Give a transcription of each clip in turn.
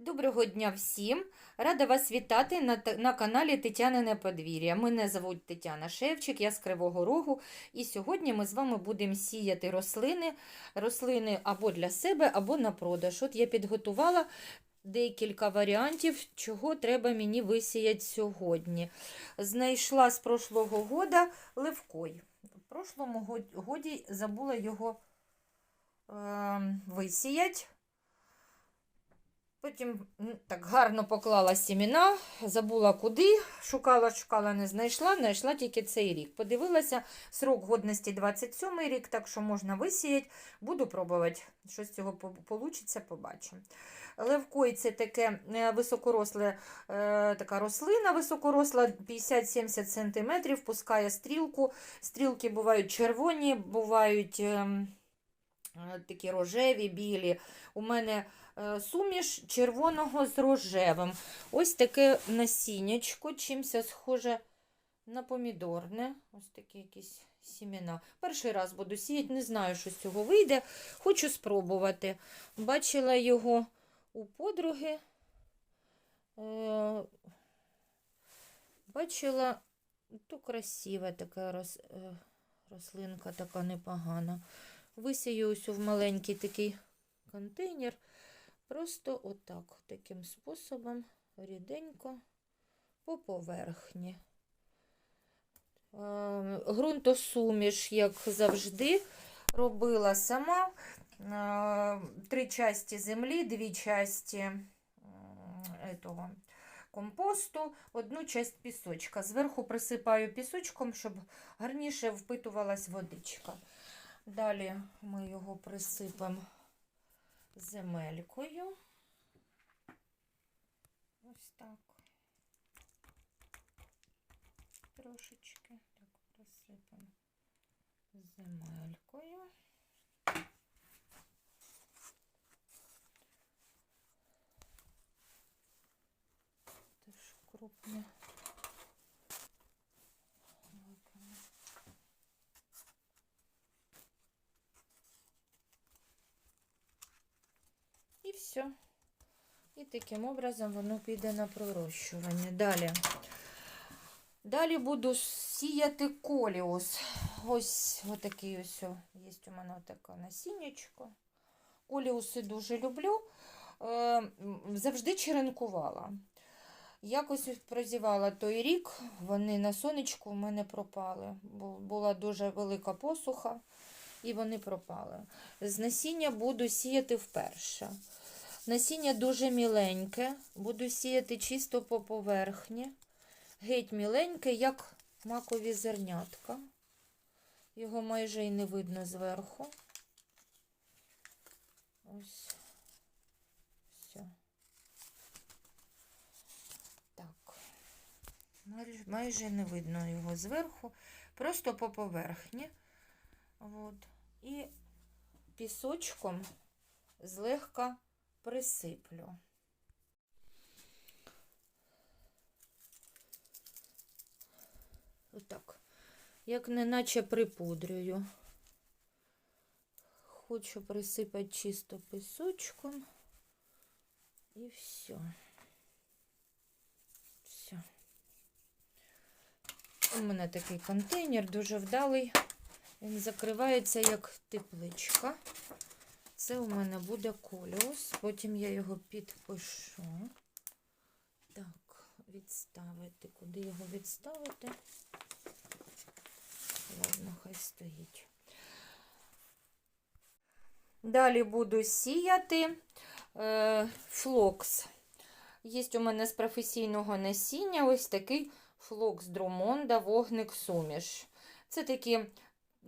Доброго дня всім! Рада вас вітати на, на каналі Тетянине подвір'я. Мене звуть Тетяна Шевчик, я з Кривого Рогу. І сьогодні ми з вами будемо сіяти рослини, рослини або для себе, або на продаж. От я підготувала декілька варіантів, чого треба мені висіяти сьогодні. Знайшла з прошлого года левкой. В прошлому годі забула його е, висіяти. Потім так гарно поклала сімена, забула куди, шукала, шукала, не знайшла, знайшла тільки цей рік. Подивилася, срок годності 27 рік, так що можна висіяти. Буду пробувати, що з цього вийде, побачимо. Левкой це таке е, високоросле, е, така рослина високоросла, 50-70 см, пускає стрілку. Стрілки бувають червоні, бувають ем, такі рожеві, білі. У мене е, суміш червоного з рожевим. Ось таке насіннячко, чимся схоже на помідорне. Ось такі якісь сімена. Перший раз буду сіяти, не знаю, що з цього вийде. Хочу спробувати. Бачила його у подруги. Е, Бачила, то красива така е, рослинка, така непогана. Висію ось в маленький такий контейнер. Просто отак, таким способом, ріденько по поверхні. Е, Ґрунтосуміш, як завжди, робила сама. Е, Три часті землі, дві часті м, компосту, одну часть пісочка. Зверху присипаю пісочком, щоб гарніше впитувалась водичка. Далі ми його присипемо земелькою. Ось так. Трошечки так присипемо земелькою. Теж крупне. Все. І таким образом воно піде на пророщування. Далі. Далі буду сіяти коліус. Ось отакий ось. Є у мене таке насіннячко. Коліуси дуже люблю. Е, завжди черенкувала. Якось прозівала той рік, вони на сонечку в мене пропали. Бу- Була дуже велика посуха, і вони пропали. З насіння буду сіяти вперше. Насіння дуже міленьке, буду сіяти чисто по поверхні. Геть міленьке, як макові зернятка. Його майже і не видно зверху. Ось. Все. Так. Майже, не видно його зверху. Просто по поверхні. От. І пісочком злегка присиплю. Отак. Як неначе припудрюю. Хочу присипати чисто пісочком. І все. Все. У мене такий контейнер дуже вдалий. Він закривається як тепличка. Це у мене буде коліус. Потім я його підпишу. Так, відставити. Куди його відставити? Ладно, хай стоїть. Далі буду сіяти е, флокс. Є у мене з професійного насіння ось такий флокс Друмонда вогник суміш. Це такі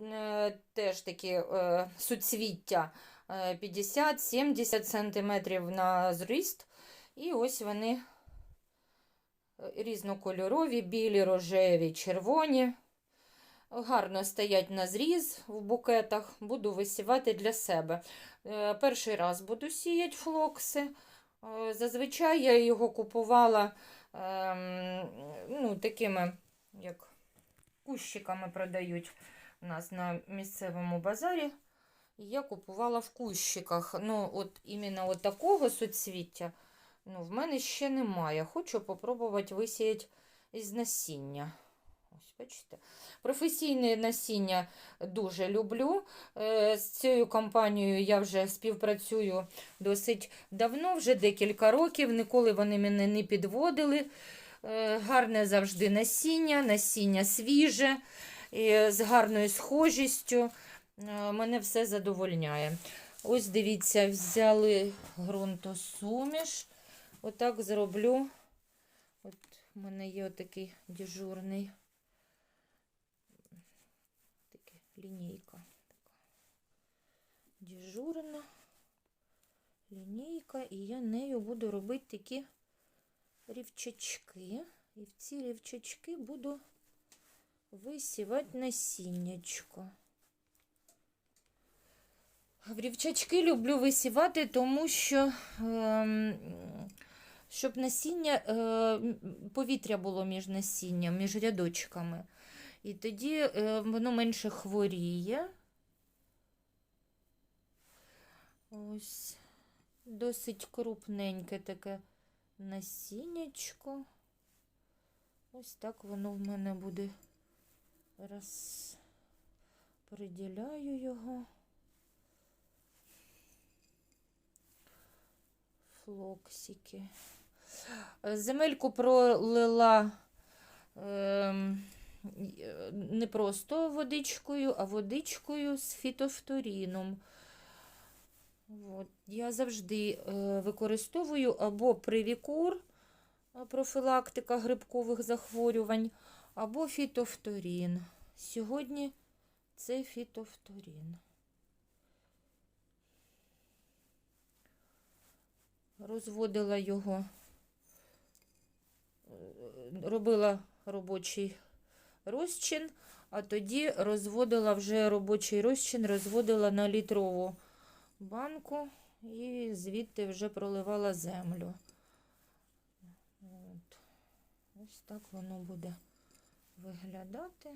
е, теж такі е, суцвіття 50-70 см на зріст. І ось вони е, різнокольорові, білі, рожеві, червоні. Гарно стоять на зріз в букетах, буду висівати для себе. Е, Перший раз буду сіяти флокси. Е, Зазвичай я його купувала ем, ну, такими, як кущиками продають у нас на місцевому базарі. Я купувала в кущиках. Ну, от іменно от такого суцвіття Ну, в мене ще немає. Хочу попробувати висіяти із насіння. Ось, бачите. Професійне насіння дуже люблю. Е, З цією компанією я вже співпрацюю досить давно, вже декілька років. Ніколи вони мене не підводили. Е, Гарне завжди насіння, насіння свіже, з гарною схожістю. Е, Мене все задовольняє. Ось дивіться, взяли ґрунтосуміш. Отак зроблю. От у мене є отакий дежурний. Така лінійка. Така. Дежурна лінійка, і я нею буду робити такі рівчачки. І в ці рівчачки буду висівати насіннячко. Рівчачки люблю висівати, тому що ем, щоб насіння, е, повітря було між насінням, між рядочками. І тоді е, воно менше хворіє. Ось досить крупненьке таке насіннячко. Ось так воно в мене буде. Розподіляю його. Флоксики. Е, Земельку пролила ем, е, не просто водичкою, а водичкою з фітофторіном. От. Я завжди е, використовую або привікур, профілактика грибкових захворювань, або фітофторін. Сьогодні це фітофторін. Розводила його, робила робочий розчин, а тоді розводила вже робочий розчин, розводила на літрову банку і звідти вже проливала землю. От. Ось так воно буде виглядати.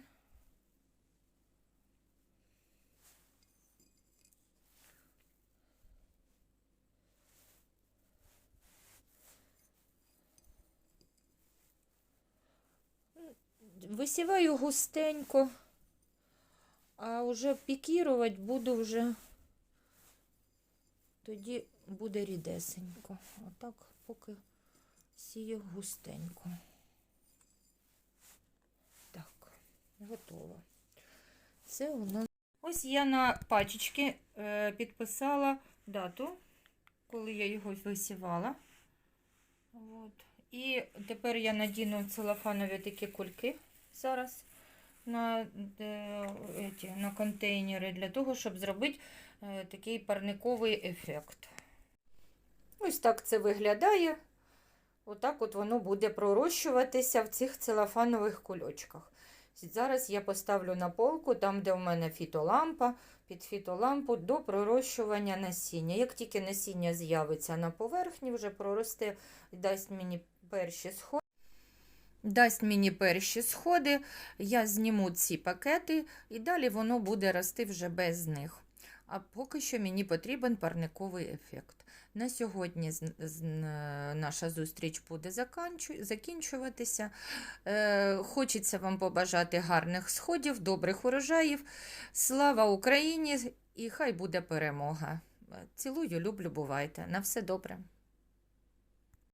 Висіваю густенько, а вже пікірувати буду вже тоді буде рідесенько. Отак поки сію густенько. Так, готово. Це у нас. Ось я на пачечки е, підписала дату, коли я його висівала. От. І тепер я надіну целофанові такі кульки зараз на, е, еті, на контейнери для того, щоб зробити е, такий парниковий ефект. Ось так це виглядає. Отак от воно буде пророщуватися в цих целофанових кульочках. Зараз я поставлю на полку, там, де в мене фітолампа, під фітолампу до пророщування насіння. Як тільки насіння з'явиться на поверхні, вже проросте дасть мені перші сходи. Дасть мені перші сходи, я зніму ці пакети і далі воно буде рости вже без них. А поки що мені потрібен парниковий ефект. На сьогодні з- наша зустріч буде закінчуватися. Е, Хочеться вам побажати гарних сходів, добрих урожаїв. Слава Україні! І хай буде перемога. Цілую, люблю, бувайте. На все добре.